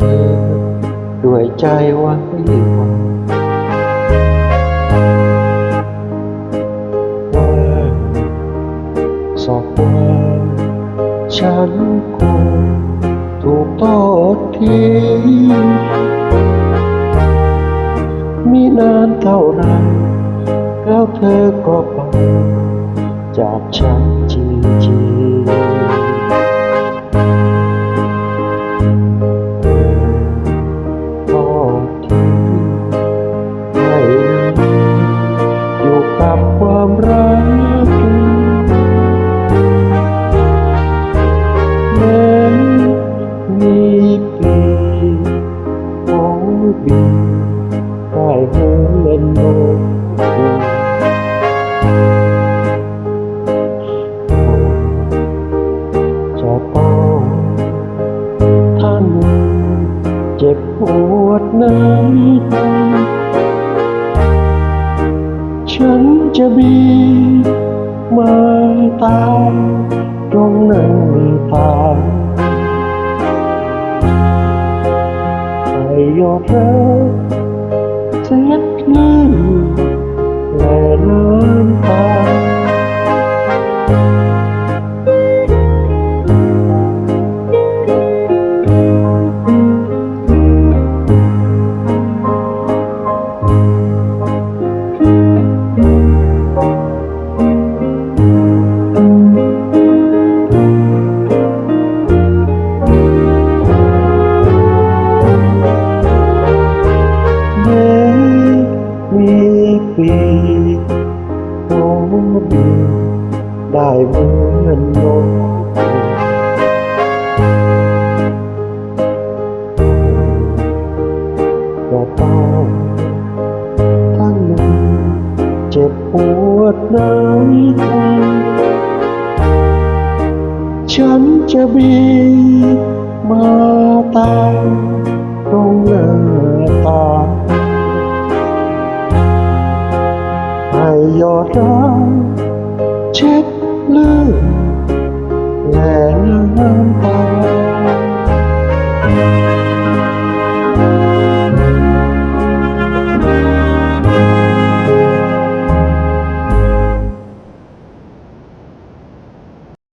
เธอ ด้วยใจไว้วันว่าสอบว่าฉันคงถูกทอดทิ้งมีนานเท่าไรแล้วเธอก็ไปจากฉัน มีของบินได้เหินเล่นโลกจะต้องท่านเจ็บปวดนั้นฉันจะบีมาตามตรงหน้าตา ให้ ได้เหมือนนกก็ต้องทั้งนึ่งเจ็บปวดน้ำตาฉันจะบีบมาตามตรงหน้าตาให้ยอดรักเช็ด ลือนและน้ำตา